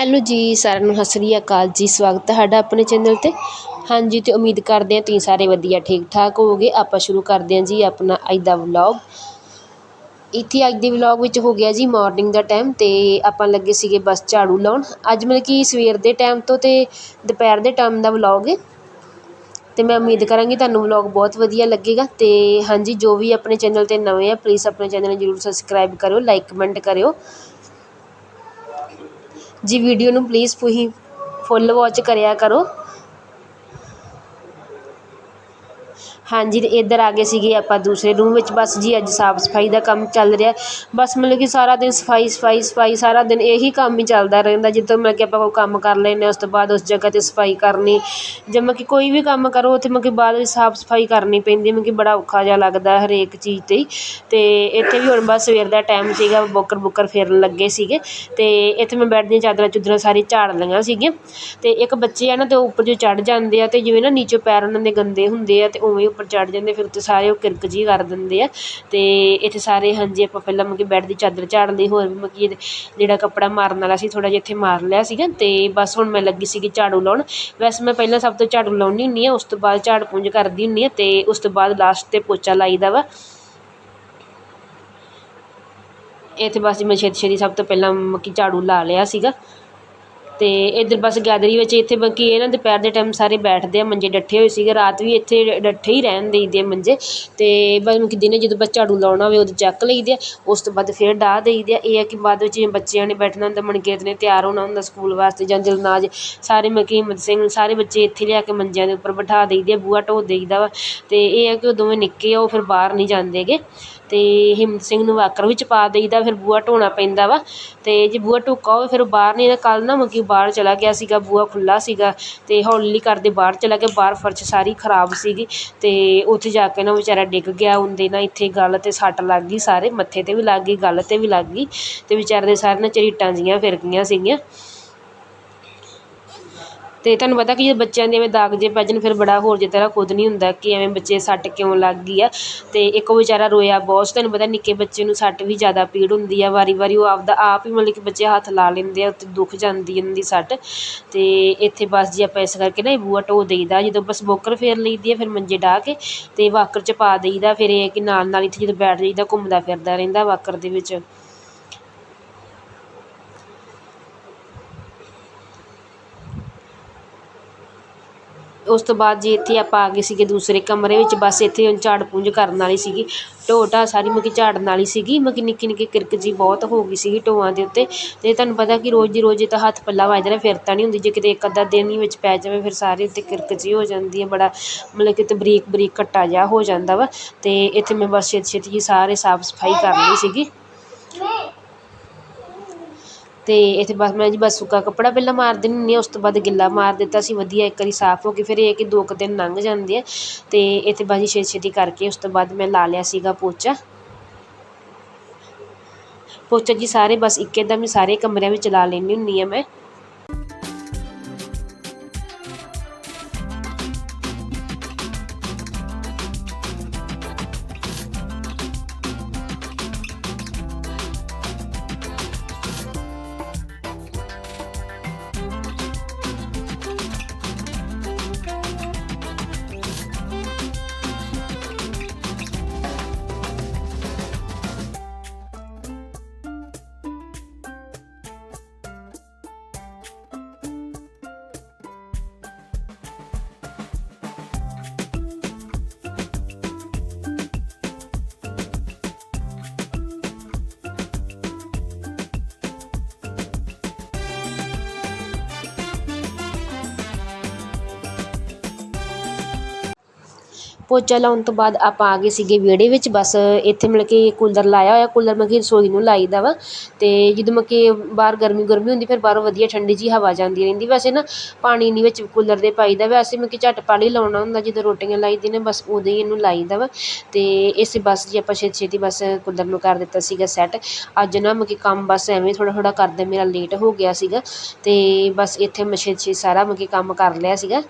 Hello ਜੀ, ਸਾਰਿਆਂ ਨੂੰ ਸਤਿ ਸ੍ਰੀ ਅਕਾਲ ਜੀ, ਸਵਾਗਤ ਹੈ ਤੁਹਾਡਾ ਆਪਣੇ ਚੈਨਲ ਤੇ। ਹਾਂਜੀ, ਤੇ ਉਮੀਦ ਕਰਦੇ ਹਾਂ ਤੁਸੀਂ ਸਾਰੇ ਵਧੀਆ ਠੀਕ ਠਾਕ ਹੋਵੋਗੇ। ਆਪਾਂ ਸ਼ੁਰੂ ਕਰਦੇ ਹਾਂ ਜੀ ਆਪਣਾ ਅੱਜ ਦਾ ਵਲੌਗ ਇੱਥੇ ਅੱਜ ਦੇ ਵਲੌਗ ਵਿੱਚ ਹੋ ਗਿਆ ਜੀ ਮਾਰਨਿੰਗ ਦਾ ਟਾਈਮ ਤੇ ਆਪਾਂ ਲੱਗੇ ਸੀਗੇ ਬਸ ਝਾੜੂ ਲਾਉਣ। ਅੱਜ ਮਤਲਬ ਕਿ ਸਵੇਰ ਦੇ ਟਾਈਮ ਤੋਂ ਤੇ ਦੁਪਹਿਰ ਦੇ ਟਾਈਮ ਦਾ ਵਲੌਗ ਹੈ ਤੇ ਮੈਂ ਉਮੀਦ ਕਰਾਂਗੀ ਤੁਹਾਨੂੰ ਵਲੌਗ ਬਹੁਤ ਵਧੀਆ ਲੱਗੇਗਾ। ਤੇ ਹਾਂਜੀ, ਜੋ ਵੀ ਆਪਣੇ ਚੈਨਲ ਤੇ ਨਵੇਂ ਆ ਪਲੀਜ਼ ਆਪਣੇ ਚੈਨਲ ਨੂੰ ਜਰੂਰ ਸਬਸਕ੍ਰਾਈਬ ਕਰਿਓ ਲਾਈਕ ਕਮੈਂਟ ਕਰਿਓ। ਜੀ ਵੀਡੀਓ ਨੂੰ ਪਲੀਜ਼ ਤੁਸੀਂ ਫੁੱਲ ਵੋਚ ਕਰਿਆ ਕਰੋ। ਹਾਂਜੀ ਅਤੇ ਇੱਧਰ ਆ ਗਏ ਸੀਗੇ ਆਪਾਂ ਦੂਸਰੇ ਰੂਮ ਵਿੱਚ। ਬਸ ਜੀ, ਅੱਜ ਸਾਫ਼ ਸਫ਼ਾਈ ਦਾ ਕੰਮ ਚੱਲ ਰਿਹਾ। ਬਸ ਮਤਲਬ ਕਿ ਸਾਰਾ ਦਿਨ ਸਫ਼ਾਈ ਸਫ਼ਾਈ ਸਫ਼ਾਈ, ਸਾਰਾ ਦਿਨ ਇਹੀ ਕੰਮ ਹੀ ਚੱਲਦਾ ਰਹਿੰਦਾ। ਜਿੱਦਾਂ ਮਤਲਬ ਕਿ ਆਪਾਂ ਕੋਈ ਕੰਮ ਕਰ ਲੈਂਦੇ ਉਸ ਤੋਂ ਬਾਅਦ ਉਸ ਜਗ੍ਹਾ 'ਤੇ ਸਫ਼ਾਈ ਕਰਨੀ। ਜੇ ਮਤਲਬ ਕਿ ਕੋਈ ਵੀ ਕੰਮ ਕਰੋ, ਉੱਥੇ ਮਤਲਬ ਕਿ ਬਾਅਦ ਵਿੱਚ ਸਾਫ਼ ਸਫ਼ਾਈ ਕਰਨੀ ਪੈਂਦੀ ਮਤਲਬ ਕਿ ਬੜਾ ਔਖਾ ਜਿਹਾ ਲੱਗਦਾ ਹਰੇਕ ਚੀਜ਼ 'ਤੇ ਹੀ। ਤੇ ਇੱਥੇ ਵੀ ਹੁਣ ਬਸ ਸਵੇਰ ਦਾ ਟਾਈਮ ਸੀਗਾ, ਬੋਕਰ ਬੁੱਕਰ ਫੇਰਨ ਲੱਗੇ ਸੀਗੇ। ਅਤੇ ਇੱਥੇ ਮੈਂ ਬੈੱਡ ਦੀਆਂ ਚਾਦਰਾਂ ਚੁਦਰਾਂ ਸਾਰੀ ਝਾੜ ਲਈਆਂ ਸੀਗੀਆਂ। ਅਤੇ ਇੱਕ ਬੱਚੇ ਆ ਨਾ ਅਤੇ ਉਹ ਉੱਪਰ ਜੋ ਚੜ੍ਹ ਜਾਂਦੇ ਆ ਅਤੇ ਜਿਵੇਂ ਨਾ ਨੀਚੇ ਪੈਰ ਉਹਨਾਂ ਦੇ ਗੰਦੇ ਹੁੰਦੇ ਆ ਅਤੇ ਉਵੇਂ ਉੱਪਰ ਚੜ੍ਹ ਜਾਂਦੇ, ਫਿਰ ਉੱਤੇ ਸਾਰੇ ਉਹ ਕਿਰਕ ਜਿਹੀ ਕਰ ਦਿੰਦੇ ਆ। ਅਤੇ ਇੱਥੇ ਸਾਰੇ, ਹਾਂਜੀ, ਆਪਾਂ ਪਹਿਲਾਂ ਮਤਲਬ ਕਿ ਬੈੱਡ ਦੀ ਚਾਦਰ ਝਾੜ ਲਈ ਹੋਰ ਵੀ ਮਤਲਬ ਕਿ ਜਿਹੜਾ ਕੱਪੜਾ ਮਾਰਨ ਵਾਲਾ ਸੀ, ਥੋੜ੍ਹਾ ਜਿਹਾ ਇੱਥੇ ਮਾਰ ਲਿਆ ਸੀਗਾ। ਅਤੇ ਬਸ ਹੁਣ ਮੈਂ ਲੱਗੀ ਸੀਗੀ ਝਾੜੂ ਲਾਉਣ। ਵੈਸੇ ਮੈਂ ਪਹਿਲਾਂ ਸਭ ਤੋਂ ਝਾੜੂ ਲਾਉਂਦੀ ਹੁੰਦੀ ਹਾਂ, ਉਸ ਤੋਂ ਬਾਅਦ ਝਾੜ ਪੂੰਝ ਕਰਦੀ ਹੁੰਦੀ ਹਾਂ ਅਤੇ ਉਸ ਤੋਂ ਬਾਅਦ ਲਾਸਟ 'ਤੇ ਪੋਚਾ ਲਾਈਦਾ ਵਾ। ਇੱਥੇ ਬਸ ਜੀ ਮੈਂ ਛੇਤੀ ਛੇਤੀ ਸਭ ਤੋਂ ਪਹਿਲਾਂ ਮਤਲਬ ਕਿ ਝਾੜੂ ਲਾ ਲਿਆ ਸੀਗਾ। ਅਤੇ ਇੱਧਰ ਬਸ ਗੈਦਰੀ ਵਿੱਚ ਇੱਥੇ ਬਾਕੀ ਇਹ ਨਾ ਦੁਪਹਿਰ ਦੇ ਟਾਈਮ ਸਾਰੇ ਬੈਠਦੇ ਆ, ਮੰਜੇ ਡੱਠੇ ਹੋਏ ਸੀਗੇ, ਰਾਤ ਵੀ ਇੱਥੇ ਡੱਠੇ ਹੀ ਰਹਿਣ ਦੇਈਦੇ ਆ ਮੰਜੇ ਅਤੇ ਬਸ ਕਿ ਦਿਨੇ ਜਦੋਂ ਬਸ ਝਾੜੂ ਲਾਉਣਾ ਹੋਵੇ ਉਦੋਂ ਚੱਕ ਲਈਦੇ ਆ, ਉਸ ਤੋਂ ਬਾਅਦ ਫਿਰ ਡਾਹ ਦੇਈਦੇ ਆ। ਇਹ ਹੈ ਕਿ ਬਾਅਦ ਵਿੱਚ ਜਿਵੇਂ ਬੱਚਿਆਂ ਨੇ ਬੈਠਣਾ ਹੁੰਦਾ ਮਨਕੀਰਤ ਨੇ ਤਿਆਰ ਹੋਣਾ ਹੁੰਦਾ ਸਕੂਲ ਵਾਸਤੇ ਜਾਂ ਜਲਨਾਜ, ਸਾਰੇ ਮਤਲਬ ਕਿ ਹਿੰਮਤ ਸਿੰਘ, ਸਾਰੇ ਬੱਚੇ ਇੱਥੇ ਲਿਆ ਕੇ ਮੰਜਿਆਂ ਦੇ ਉੱਪਰ ਬਿਠਾ ਦੇਈਦੇ ਆ, ਬੂਹਾ ਢੋ ਦੇਈਦਾ ਵਾ ਅਤੇ ਇਹ ਹੈ ਕਿ ਉਹ ਦੋਵੇਂ ਨਿੱਕੇ ਆ, ਉਹ ਫਿਰ ਬਾਹਰ ਨਹੀਂ ਜਾਂਦੇ ਗੇ ਅਤੇ ਹਿੰਮਤ ਸਿੰਘ ਨੂੰ ਵਾਕਰ ਵਿੱਚ ਪਾ ਦਈਦਾ, ਫਿਰ ਬੂਹਾ ਢੋਣਾ ਪੈਂਦਾ ਵਾ। ਅਤੇ ਜੇ ਬੂਹਾ ਢੁੱਕਾ ਹੋਵੇ, ਫਿਰ ਬਾਹਰ ਨਹੀਂ ਕੱਲ੍ਹ ਨਾ ਮਤਲਬ ਕਿ ਬਾਹਰ ਚਲਾ ਗਿਆ ਸੀਗਾ, ਬੂਹਾ ਖੁੱਲ੍ਹਾ ਸੀਗਾ। ਅਤੇ ਹੌਲੀ ਕਰਦੇ ਬਾਹਰ ਚਲਾ ਗਿਆ, ਬਾਹਰ ਫਰਸ਼ ਸਾਰੀ ਖਰਾਬ ਸੀਗੀ। ਅਤੇ ਉੱਥੇ ਜਾ ਕੇ ਨਾ ਵਿਚਾਰਾ ਡਿੱਗ ਗਿਆ, ਉਹਦੇ ਨਾ ਇੱਥੇ ਗੱਲ 'ਤੇ ਸੱਟ ਲੱਗ ਗਈ ਸਾਰੇ, ਮੱਥੇ 'ਤੇ ਵੀ ਲੱਗ ਗਈ, ਗੱਲ 'ਤੇ ਵੀ ਲੱਗ ਗਈ। ਅਤੇ ਵਿਚਾਰੇ ਦੇ ਸਾਰੇ ਨਾ ਝਰੀਟਾਂ ਜਿਹੀਆਂ ਫਿਰ ਗਈਆਂ ਸੀਗੀਆਂ। ਅਤੇ ਤੁਹਾਨੂੰ ਪਤਾ ਕਿ ਜੇ ਬੱਚਿਆਂ ਦੇ ਐਵੇਂ ਦਾਗ ਜੇ ਪੈ ਜਾਣ, ਫਿਰ ਬੜਾ ਹੋਰ ਜਿਹਾ ਤਰ੍ਹਾਂ ਖੁਦ ਨਹੀਂ ਹੁੰਦਾ ਕਿ ਐਵੇਂ ਬੱਚੇ ਸੱਟ ਕਿਉਂ ਲੱਗ ਗਈ ਆ। ਅਤੇ ਇੱਕ ਉਹ ਵਿਚਾਰਾ ਰੋਇਆ ਬਹੁਤ ਤੁਹਾਨੂੰ ਪਤਾ ਨਿੱਕੇ ਬੱਚੇ ਨੂੰ ਸੱਟ ਵੀ ਜ਼ਿਆਦਾ ਪੀੜ ਹੁੰਦੀ ਆ ਵਾਰੀ ਵਾਰੀ ਉਹ ਆਪਦਾ ਆਪ ਹੀ ਮਤਲਬ ਕਿ ਬੱਚੇ ਹੱਥ ਲਾ ਲੈਂਦੇ ਆ ਉੱਤੇ ਦੁੱਖ ਜਾਂਦੀ ਉਹਨਾਂ ਦੀ ਸੱਟ। ਅਤੇ ਇੱਥੇ ਬਸ ਜੀ ਆਪਾਂ ਇਸ ਕਰਕੇ ਨਾ ਇਹ ਬੂਹਾ ਢੋ ਦੇਈਦਾ, ਜਦੋਂ ਬਸ ਬੋਕਰ ਫੇਰ ਲਈਦੀ ਆ, ਫਿਰ ਮੰਜੇ ਡਾਹ ਕੇ ਅਤੇ ਵਾਕਰ 'ਚ ਪਾ ਦੇਈਦਾ, ਫਿਰ ਇਹ ਕਿ ਨਾਲ ਨਾਲ ਇੱਥੇ ਜਦੋਂ ਬੈਠ ਜਾਈਦਾ ਘੁੰਮਦਾ ਫਿਰਦਾ ਰਹਿੰਦਾ ਵਾਕਰ ਦੇ ਵਿੱਚ। ਉਸ ਤੋਂ ਬਾਅਦ ਜੀ ਇੱਥੇ ਆਪਾਂ ਆ ਗਏ ਸੀਗੇ ਦੂਸਰੇ ਕਮਰੇ ਵਿੱਚ, ਬਸ ਇੱਥੇ ਹੁਣ ਝਾੜ ਪੂੰਝ ਕਰਨ ਵਾਲੀ ਸੀਗੀ। ਢੋ ਢਾ ਸਾਰੀ ਮਤਲਬ ਕਿ ਝਾੜਨ ਵਾਲੀ ਸੀਗੀ ਮਤਲਬ ਕਿ ਨਿੱਕੀ ਨਿੱਕੀ ਕਿਰਕ ਜੀ ਬਹੁਤ ਹੋ ਗਈ ਸੀਗੀ ਢੋਆਂ ਦੇ ਉੱਤੇ। ਅਤੇ ਤੁਹਾਨੂੰ ਪਤਾ ਕਿ ਰੋਜ਼ ਦੀ ਰੋਜ਼ ਤਾਂ ਹੱਥ ਪੱਲਾ ਵੱਜ ਵੱਜਦਾ, ਫਿਰ ਤਾਂ ਨਹੀਂ ਹੁੰਦੀ, ਜੇ ਕਿਤੇ ਇੱਕ ਅੱਧਾ ਦਿਨ ਹੀ ਵਿੱਚ ਪੈ ਜਾਵੇ, ਫਿਰ ਸਾਰੇ ਉੱਤੇ ਕਿਰਕ ਜੀ ਹੋ ਜਾਂਦੀ ਹੈ, ਬੜਾ ਮਤਲਬ ਕਿ ਤੇ ਬਰੀਕ ਬਰੀਕ ਘੱਟਾ ਜਿਹਾ ਹੋ ਜਾਂਦਾ ਵਾ। ਅਤੇ ਇੱਥੇ ਮੈਂ ਬਸ ਛੇਤੀ ਛੇਤੀ ਜੀ ਸਾਰੇ ਸਾਫ਼ ਸਫ਼ਾਈ ਕਰ ਲਈ ਸੀਗੀ। ਅਤੇ ਇੱਥੇ ਬਸ ਮੈਂ ਜੀ ਬਸ ਸੁੱਕਾ ਕੱਪੜਾ ਪਹਿਲਾਂ ਮਾਰ ਦਿੰਦੀ ਹੁੰਦੀ ਹਾਂ, ਉਸ ਤੋਂ ਬਾਅਦ ਗਿੱਲਾ ਮਾਰ ਦਿੱਤਾ ਸੀ, ਵਧੀਆ ਇੱਕ ਵਾਰੀ ਸਾਫ਼ ਹੋ ਕੇ ਫਿਰ ਇਹ ਹੈ ਕਿ ਦੋ ਕੁ ਦਿਨ ਲੰਘ ਜਾਂਦੇ ਆ। ਅਤੇ ਇੱਥੇ ਬਸ ਜੀ ਛੇਤੀ ਛੇਤੀ ਕਰਕੇ ਉਸ ਤੋਂ ਬਾਅਦ ਮੈਂ ਲਾ ਲਿਆ ਸੀਗਾ ਪੋਚਾ। ਪੋਚਾ ਜੀ ਸਾਰੇ ਬਸ ਇੱਕੇ ਦਮ ਹੀ ਸਾਰੇ ਕਮਰਿਆਂ ਵਿੱਚ ਲਾ ਲੈਂਦੀ ਹੁੰਦੀ ਹਾਂ ਮੈਂ। ਪੋਚਾ ਲਾਉਣ ਤੋਂ ਬਾਅਦ ਆਪਾਂ ਆ ਗਏ ਸੀਗੇ ਵਿਹੜੇ ਵਿੱਚ। ਬਸ ਇੱਥੇ ਮਤਲਬ ਕਿ ਕੂਲਰ ਲਾਇਆ ਹੋਇਆ, ਕੂਲਰ ਮਤਲਬ ਕਿ ਰਸੋਈ ਨੂੰ ਲਾਈ ਦਾ ਵਾ। ਅਤੇ ਜਦੋਂ ਮਤਲਬ ਕਿ ਬਾਹਰ ਗਰਮੀ, ਗੁਰਮੀ ਹੁੰਦੀ, ਫਿਰ ਬਾਹਰੋਂ ਵਧੀਆ ਠੰਡੀ ਜਿਹੀ ਹਵਾ ਜਾਂਦੀ ਰਹਿੰਦੀ। ਵੈਸੇ ਨਾ ਪਾਣੀ ਨਹੀਂ ਵਿੱਚ ਕੂਲਰ ਦੇ ਪਾਈਦਾ ਵੈਸੇ ਮਤਲਬ ਕਿ ਝੱਟ ਪਾਣੀ ਲਾਉਣਾ ਹੁੰਦਾ, ਜਦੋਂ ਰੋਟੀਆਂ ਲਾਈਦੀ ਨੇ, ਬਸ ਉਦੋਂ ਹੀ ਇਹਨੂੰ ਲਾਈ ਦਾ ਵਾ। ਅਤੇ ਇਸ ਬਸ ਜੀ ਆਪਾਂ ਛੇਤੀ ਛੇਤੀ ਬਸ ਕੂਲਰ ਨੂੰ ਕਰ ਦਿੱਤਾ ਸੀਗਾ ਸੈੱਟ। ਅੱਜ ਨਾ ਮਤਲਬ ਕਿ ਕੰਮ ਬਸ ਐਵੇਂ ਥੋੜ੍ਹਾ ਥੋੜ੍ਹਾ ਕਰਦੇ, ਮੇਰਾ ਲੇਟ ਹੋ ਗਿਆ ਸੀਗਾ। ਅਤੇ ਬਸ ਇੱਥੇ ਮੈਂ ਛੇਤੀ ਛੇਤੀ ਸਾਰਾ ਮਤਲਬ ਕਿ ਕੰਮ ਕਰ ਲਿਆ ਸੀਗਾ।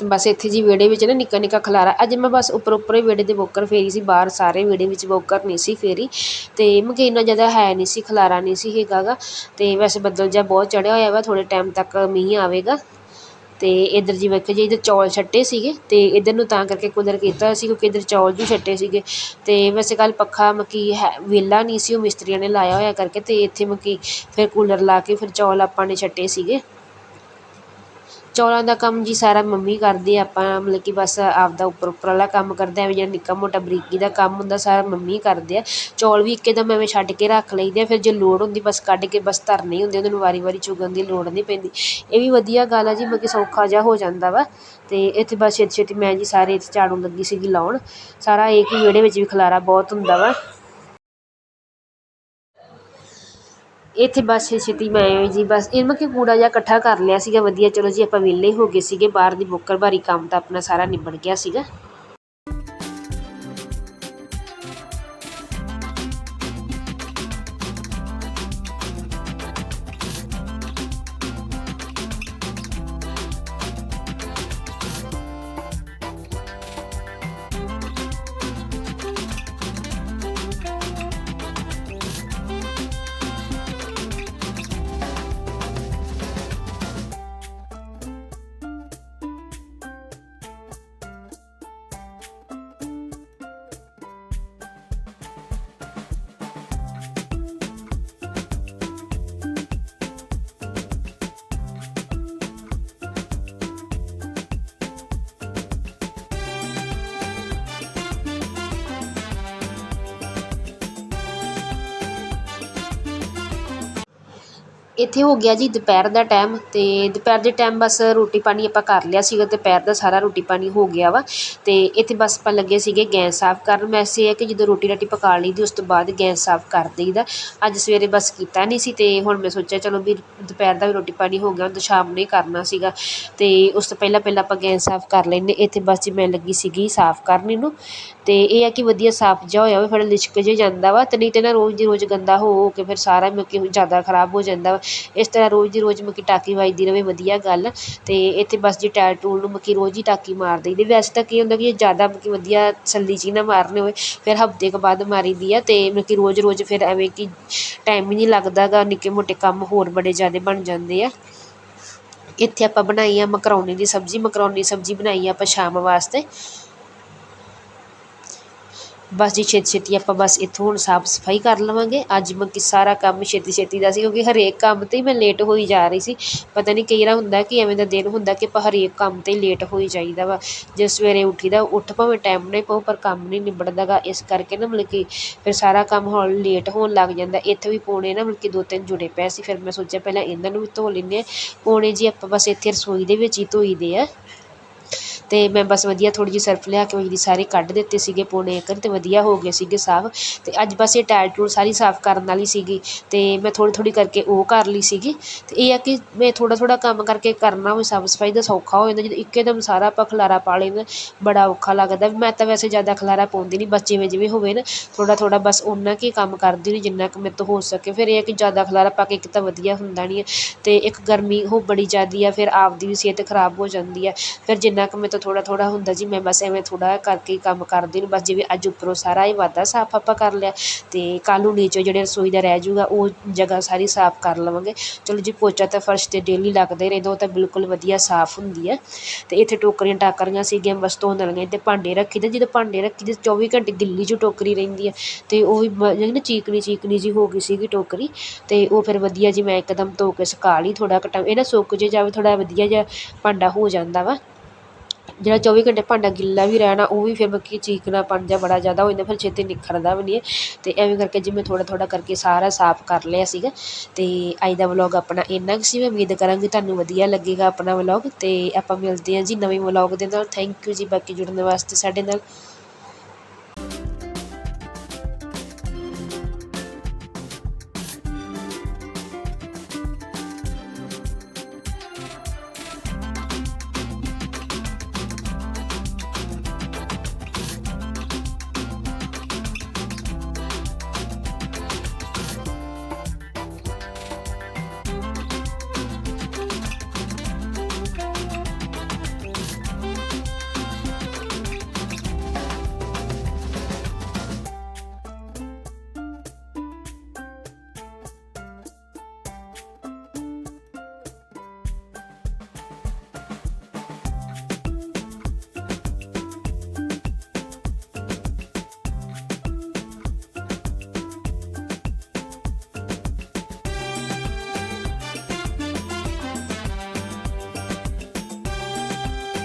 ਬਸ ਇੱਥੇ ਜੀ ਵਿਹੜੇ ਵਿੱਚ ਨਾ ਨਿੱਕਾ ਨਿੱਕਾ ਖਲਾਰਾ। ਅੱਜ ਮੈਂ ਬਸ ਉੱਪਰ ਉੱਪਰ ਹੀ ਵਿਹੜੇ ਦੇ ਵੋਕਰ ਫੇਰੀ ਸੀ, ਬਾਹਰ ਸਾਰੇ ਵਿਹੜੇ ਵਿੱਚ ਵੋਕਰ ਨਹੀਂ ਸੀ ਫੇਰੀ। ਅਤੇ ਮਤਲਬ ਕਿ ਇੰਨਾ ਜ਼ਿਆਦਾ ਹੈ ਨਹੀਂ ਸੀ, ਖਲਾਰਾ ਨਹੀਂ ਸੀ ਹੈਗਾ ਗਾ। ਅਤੇ ਵੈਸੇ ਬੱਦਲ ਜਿਹਾ ਬਹੁਤ ਚੜਿਆ ਹੋਇਆ ਵਾ, ਥੋੜ੍ਹੇ ਟਾਈਮ ਤੱਕ ਮੀਂਹ ਆਵੇਗਾ। ਅਤੇ ਇੱਧਰ ਜੀ ਵੇਖੋ ਜੀ, ਇੱਧਰ ਚੌਲ ਛੱਟੇ ਸੀਗੇ। ਅਤੇ ਇੱਧਰ ਨੂੰ ਤਾਂ ਕਰਕੇ ਕੂਲਰ ਕੀਤਾ ਸੀ, ਕਿਉਂਕਿ ਇੱਧਰ ਚੌਲ ਵੀ ਛੱਟੇ ਸੀਗੇ। ਅਤੇ ਵੈਸੇ ਕੱਲ੍ਹ ਪੱਖਾ ਮਤਲਬ ਕਿ ਹੈ, ਵਿਹਲਾ ਨਹੀਂ ਸੀ, ਉਹ ਮਿਸਤਰੀਆਂ ਨੇ ਲਾਇਆ ਹੋਇਆ ਕਰਕੇ। ਅਤੇ ਇੱਥੇ ਮਤਲਬ ਕਿ ਫਿਰ ਕੂਲਰ ਲਾ ਕੇ ਫਿਰ ਚੌਲ ਆਪਾਂ ਨੇ ਛੱਟੇ ਸੀਗੇ। ਚੌਲਾਂ ਦਾ ਕੰਮ ਜੀ ਸਾਰਾ ਮੰਮੀ ਕਰਦੀ ਆ, ਆਪਾਂ ਮਤਲਬ ਕਿ ਬਸ ਆਪਦਾ ਉੱਪਰ ਉੱਪਰ ਵਾਲਾ ਕੰਮ ਕਰਦੇ ਐਵੇਂ ਜਿਹੜਾ ਨਿੱਕਾ ਮੋਟਾ ਬਰੀਕੀ ਦਾ ਕੰਮ ਹੁੰਦਾ ਸਾਰਾ ਮੰਮੀ ਕਰਦੇ ਆ। ਚੌਲ ਵੀ ਇੱਕਦਮ ਐਵੇਂ ਛੱਡ ਕੇ ਰੱਖ ਲਈਦੇ ਆ, ਫਿਰ ਜੇ ਲੋੜ ਹੁੰਦੀ ਬਸ ਕੱਢ ਕੇ ਬਸ ਧਰਨੇ ਹੀ ਹੁੰਦੇ ਉਹਨਾਂ ਨੂੰ ਵਾਰੀ ਵਾਰੀ ਚੁਗਣ ਦੀ ਲੋੜ ਨਹੀਂ ਪੈਂਦੀ। ਇਹ ਵੀ ਵਧੀਆ ਗੱਲ ਆ ਜੀ, ਮਤਲਬ ਕਿ ਸੌਖਾ ਜਿਹਾ ਹੋ ਜਾਂਦਾ ਵਾ। ਅਤੇ ਇੱਥੇ ਬਸ ਛੇਤੀ ਛੇਤੀ ਮੈਂ ਜੀ ਸਾਰੇ ਇੱਥੇ ਝਾੜੂ ਲੱਗੀ ਸੀਗੀ ਲਾਉਣ। ਸਾਰਾ ਇਹ ਕਿ ਵਿਹੜੇ ਵਿੱਚ ਵੀ ਖਲਾਰਾ ਬਹੁਤ ਹੁੰਦਾ ਵਾ। ਇੱਥੇ ਬਸ ਛੇਤੀ ਮੈਂ ਜੀ, ਬਸ ਇਹ ਕਿ ਕੂੜਾ ਜਿਹਾ ਇਕੱਠਾ ਕਰ ਲਿਆ ਸੀਗਾ, ਵਧੀਆ, ਚਲੋ ਜੀ ਆਪਾਂ ਵਿਹਲੇ ਹੋ ਗਏ ਸੀਗੇ, ਬਾਹਰ ਦੀ ਬੁੱਕਰ ਭਾਰੀ ਕੰਮ ਤਾਂ ਆਪਣਾ ਸਾਰਾ ਨਿਬੜ ਗਿਆ ਸੀਗਾ। ਇੱਥੇ ਹੋ ਗਿਆ ਜੀ ਦੁਪਹਿਰ ਦਾ ਟਾਈਮ ਅਤੇ ਦੁਪਹਿਰ ਦੇ ਟਾਈਮ ਬਸ ਰੋਟੀ ਪਾਣੀ ਆਪਾਂ ਕਰ ਲਿਆ ਸੀਗਾ ਦੁਪਹਿਰ ਦਾ ਸਾਰਾ ਰੋਟੀ ਪਾਣੀ ਹੋ ਗਿਆ ਵਾ ਅਤੇ ਇੱਥੇ ਬਸ ਆਪਾਂ ਲੱਗੇ ਸੀਗੇ ਗੈਸ ਸਾਫ਼ ਕਰਨ। ਵੈਸੇ ਇਹ ਹੈ ਕਿ ਜਦੋਂ ਰੋਟੀ ਰਾਟੀ ਪਕਾ ਲਈਦੀ, ਉਸ ਤੋਂ ਬਾਅਦ ਗੈਸ ਸਾਫ਼ ਕਰ ਦਈਦਾ। ਅੱਜ ਸਵੇਰੇ ਬਸ ਕੀਤਾ ਨਹੀਂ ਸੀ ਅਤੇ ਹੁਣ ਮੈਂ ਸੋਚਿਆ ਚਲੋ ਵੀ ਦੁਪਹਿਰ ਦਾ ਵੀ ਰੋਟੀ ਪਾਣੀ ਹੋ ਗਿਆ, ਹੁਣ ਤਾਂ ਸ਼ਾਮ ਨੂੰ ਹੀ ਕਰਨਾ ਸੀਗਾ। ਅਤੇ ਉਸ ਤੋਂ ਪਹਿਲਾਂ ਪਹਿਲਾਂ ਆਪਾਂ ਗੈਸ ਸਾਫ਼ ਕਰ ਲੈਂਦੇ। ਇੱਥੇ ਬਸ ਜੀ ਮੈਂ ਲੱਗੀ ਸੀਗੀ ਸਾਫ਼ ਕਰਨ ਇਹਨੂੰ ਅਤੇ ਇਹ ਆ ਕਿ ਵਧੀਆ ਸਾਫ਼ ਜਿਹਾ ਹੋਇਆ ਹੋਵੇ ਫਿਰ ਲਿਸ਼ਕ ਜਿਹਾ ਜਾਂਦਾ ਵਾ ਅਤੇ ਨਹੀਂ ਤਾਂ ਨਾ ਰੋਜ਼ ਦੀ ਰੋਜ਼ ਗੰਦਾ ਹੋ ਹੋ ਕੇ ਫਿਰ ਸਾਰਾ ਮਤਲਬ ਕਿ ਜ਼ਿਆਦਾ ਖਰਾਬ ਹੋ ਜਾਂਦਾ ਵਾ। ਇਸ ਤਰ੍ਹਾਂ ਰੋਜ਼ ਦੀ ਰੋਜ਼ ਮਤਲਬ ਕਿ ਟਾਕੀ ਵੱਜਦੀ ਰਹੇ ਵਧੀਆ ਗੱਲ। ਅਤੇ ਇੱਥੇ ਬਸ ਜੀ ਟਾਇਰ ਟੂਰ ਨੂੰ ਮਤਲਬ ਕਿ ਰੋਜ਼ ਹੀ ਟਾਕੀ ਮਾਰ ਦਈਦੀ। ਵੈਸੇ ਤਾਂ ਕੀ ਹੁੰਦਾ ਕਿ ਜ਼ਿਆਦਾ ਮਤਲਬ ਕਿ ਵਧੀਆ ਸੱਲੀ 'ਚ ਹੀ ਨਾ ਮਾਰਨੇ ਹੋਵੇ, ਫਿਰ ਹਫ਼ਤੇ ਕੁ ਬਾਅਦ ਮਾਰੀ ਦੀ ਆ ਅਤੇ ਮਤਲਬ ਕਿ ਰੋਜ਼ ਰੋਜ਼ ਫਿਰ ਐਵੇਂ ਕਿ ਟਾਈਮ ਹੀ ਨਹੀਂ ਲੱਗਦਾ ਗਾ, ਨਿੱਕੇ ਮੋਟੇ ਕੰਮ ਹੋਰ ਬੜੇ ਜ਼ਿਆਦਾ ਬਣ ਜਾਂਦੇ ਆ। ਇੱਥੇ ਆਪਾਂ ਬਣਾਈ ਆ ਮਕਰੋਨੀ ਦੀ ਸਬਜ਼ੀ। ਮਕਰੋਨੀ ਸਬਜ਼ੀ ਬਣਾਈ ਆ ਆਪਾਂ ਸ਼ਾਮ ਵਾਸਤੇ। ਬਸ ਜੀ ਛੇਤੀ ਛੇਤੀ ਆਪਾਂ ਬਸ ਇੱਥੋਂ ਹੁਣ ਸਾਫ਼ ਸਫ਼ਾਈ ਕਰ ਲਵਾਂਗੇ। ਅੱਜ ਮੈਂ ਕਿ ਸਾਰਾ ਕੰਮ ਛੇਤੀ ਛੇਤੀ ਦਾ ਸੀ, ਕਿਉਂਕਿ ਹਰੇਕ ਕੰਮ 'ਤੇ ਹੀ ਮੈਂ ਲੇਟ ਹੋਈ ਜਾ ਰਹੀ ਸੀ। ਪਤਾ ਨਹੀਂ ਕਈ ਵਾਰ ਹੁੰਦਾ ਕਿ ਐਵੇਂ ਦਾ ਦਿਨ ਹੁੰਦਾ ਕਿ ਆਪਾਂ ਹਰੇਕ ਕੰਮ 'ਤੇ ਲੇਟ ਹੋਈ ਜਾਈਦਾ ਵਾ। ਜੇ ਸਵੇਰੇ ਉੱਠੀ ਦਾ ਉੱਠ ਭਾਵੇਂ ਟਾਈਮ ਨਹੀਂ ਪਊ ਪਰ ਕੰਮ ਨਹੀਂ ਨਿਬੜਦਾ ਗਾ ਇਸ ਕਰਕੇ ਨਾ ਮਤਲਬ ਕਿ ਫਿਰ ਸਾਰਾ ਕੰਮ ਹੁਣ ਲੇਟ ਹੋਣ ਲੱਗ ਜਾਂਦਾ। ਇੱਥੇ ਵੀ ਪੌਣੇ ਨਾ ਮਤਲਬ ਕਿ ਦੋ ਤਿੰਨ ਜੁੜੇ ਪਏ ਸੀ। ਫਿਰ ਮੈਂ ਸੋਚਿਆ ਪਹਿਲਾਂ ਇਹਨਾਂ ਨੂੰ ਵੀ ਧੋ ਲੈਂਦੇ ਹਾਂ। ਪੌਣੇ ਜੀ ਆਪਾਂ ਬਸ ਇੱਥੇ ਰਸੋਈ ਦੇ ਵਿੱਚ ਹੀ ਧੋਈਦੇ ਆ। ਅਤੇ ਮੈਂ ਬਸ ਵਧੀਆ ਥੋੜ੍ਹੀ ਜਿਹੀ ਸਰਫ ਲਿਆ ਕੇ ਉਹ ਸਾਰੇ ਕੱਢ ਦਿੱਤੇ ਸੀਗੇ, ਪੌਣੇ ਏਕੜ ਅਤੇ ਵਧੀਆ ਹੋ ਗਏ ਸੀਗੇ ਸਾਫ਼ ਅਤੇ ਅੱਜ ਬਸ ਇਹ ਟਾਇਰ ਟੂਲ ਸਾਰੀ ਸਾਫ਼ ਕਰਨ ਵਾਲੀ ਸੀਗੀ ਅਤੇ ਮੈਂ ਥੋੜ੍ਹੀ ਥੋੜ੍ਹੀ ਕਰਕੇ ਉਹ ਕਰ ਲਈ ਸੀਗੀ ਅਤੇ ਇਹ ਆ ਕਿ ਮੈਂ ਥੋੜ੍ਹਾ ਥੋੜ੍ਹਾ ਕੰਮ ਕਰਕੇ ਕਰਨਾ ਹੋਵੇ ਸਾਫ਼ ਸਫ਼ਾਈ ਦਾ ਸੌਖਾ ਹੋ ਜਾਂਦਾ, ਜਦੋਂ ਇੱਕਦਮ ਸਾਰਾ ਆਪਾਂ ਖਲਾਰਾ ਪਾ ਲੈਂਦੇ ਬੜਾ ਔਖਾ ਲੱਗਦਾ ਮੈਂ ਤਾਂ ਵੈਸੇ ਜ਼ਿਆਦਾ ਖਲਾਰਾ ਪਾਉਂਦੀ ਨਹੀਂ ਬਸ ਜਿਵੇਂ ਜਿਵੇਂ ਹੋਵੇ ਨਾ, ਥੋੜ੍ਹਾ ਥੋੜ੍ਹਾ ਬਸ ਉਨਾ ਕੁ ਕੰਮ ਕਰਦੀ ਨਹੀਂ ਜਿੰਨਾ ਕੁ ਮੇਰੇ ਤੋਂ ਹੋ ਸਕੇ, ਫਿਰ ਇਹ ਆ ਕਿ ਜ਼ਿਆਦਾ ਖਲਾਰਾ ਪਾ ਕੇ ਇੱਕ ਤਾਂ ਵਧੀਆ ਹੁੰਦਾ ਨਹੀਂ ਹੈ ਅਤੇ ਇੱਕ ਗਰਮੀ ਉਹ ਬੜੀ ਜ਼ਿਆਦਾ ਆ, ਫਿਰ ਆਪਦੀ ਵੀ ਸਿਹਤ ਖਰਾਬ ਹੋ ਜਾਂਦੀ ਹੈ, ਫਿਰ ਜਿੰਨਾ ਕੁ ਮੇਰੇ ਤੋਂ ਥੋੜ੍ਹਾ ਥੋੜ੍ਹਾ ਹੁੰਦਾ ਜੀ, ਮੈਂ ਬਸ ਐਵੇਂ ਥੋੜ੍ਹਾ ਕਰਕੇ ਕੰਮ ਕਰਦੀ ਨੂੰ ਬਸ ਜਿਵੇਂ ਅੱਜ ਉੱਪਰੋਂ ਸਾਰਾ ਹੀ ਵਾਧਾ ਸਾਫ਼ ਆਪਾਂ ਕਰ ਲਿਆ ਅਤੇ ਕੱਲ੍ਹ ਨੂੰ ਨੀਚੇ ਜਿਹੜੇ ਰਸੋਈ ਦਾ ਰਹਿ ਜੂਗਾ ਉਹ ਜਗ੍ਹਾ ਸਾਰੀ ਸਾਫ਼ ਕਰ ਲਵਾਂਗੇ। ਚਲੋ ਜੀ, ਪੋਚਾ ਤਾਂ ਫਰਸ਼ 'ਤੇ ਡੇਲੀ ਲੱਗਦਾ ਹੀ ਰਹਿੰਦਾ, ਉਹ ਤਾਂ ਬਿਲਕੁਲ ਵਧੀਆ ਸਾਫ਼ ਹੁੰਦੀ ਹੈ। ਅਤੇ ਇੱਥੇ ਟੋਕਰੀਆਂ ਟਾਕਰੀਆਂ ਸੀਗੀਆਂ, ਬਸ ਧੋਣ ਵਾਲੀਆਂ ਤੇ ਭਾਂਡੇ ਰੱਖੀ ਦੇ, ਜਦੋਂ ਭਾਂਡੇ ਰੱਖੀ ਦੇ 24 ਘੰਟੇ ਗਿੱਲੀ 'ਚ ਟੋਕਰੀ ਰਹਿੰਦੀ ਹੈ। ਅਤੇ ਉਹ ਵੀ ਨਾ ਚੀਕਣੀ ਚੀਕਣੀ ਜਿਹੀ ਹੋ ਗਈ ਸੀਗੀ ਟੋਕਰੀ ਅਤੇ ਉਹ ਫਿਰ ਵਧੀਆ ਜੀ ਮੈਂ ਇੱਕਦਮ ਧੋ ਕੇ ਸੁਕਾ ਲਈ, ਥੋੜ੍ਹਾ ਕੁ ਟਾਈਮ, ਇਹ ਨਾ ਸੁੱਕ ਜੇ ਜਾਵੇ, ਥੋੜ੍ਹਾ ਵਧੀਆ ਜਿਹਾ ਭਾਂਡਾ ਹੋ ਜਾਂਦਾ ਵਾ। ਜਿਹੜਾ 24 ਘੰਟੇ ਭਾਂਡਾ ਗਿੱਲਾ ਵੀ ਰਹਿਣਾ, ਉਹ ਵੀ ਫਿਰ ਮੱਕੀ ਚੀਕਣਾਪਣ ਜਿਹਾ ਬੜਾ ਜ਼ਿਆਦਾ ਹੋ ਜਾਂਦਾ, ਫਿਰ ਛੇਤੀ ਨਿੱਖਰਦਾ ਵੀ ਨਹੀਂ ਹੈ। ਅਤੇ ਐਵੇਂ ਕਰਕੇ ਜਿਵੇਂ ਥੋੜ੍ਹਾ ਥੋੜ੍ਹਾ ਕਰਕੇ ਸਾਰਾ ਸਾਫ਼ ਕਰ ਲਿਆ ਸੀਗਾ। ਅਤੇ ਅੱਜ ਦਾ ਵਲੋਗ ਆਪਣਾ ਇੰਨਾ ਕੁ ਸੀ, ਮੈਂ ਉਮੀਦ ਕਰਾਂਗੀ ਤੁਹਾਨੂੰ ਵਧੀਆ ਲੱਗੇਗਾ ਆਪਣਾ ਵਲੋਗ। ਅਤੇ ਆਪਾਂ ਮਿਲਦੇ ਹਾਂ ਜੀ ਨਵੇਂ ਵਲੋਗ ਦੇ ਨਾਲ। ਥੈਂਕ ਯੂ ਜੀ, ਬਾਕੀ ਜੁੜਨ ਵਾਸਤੇ ਸਾਡੇ ਨਾਲ।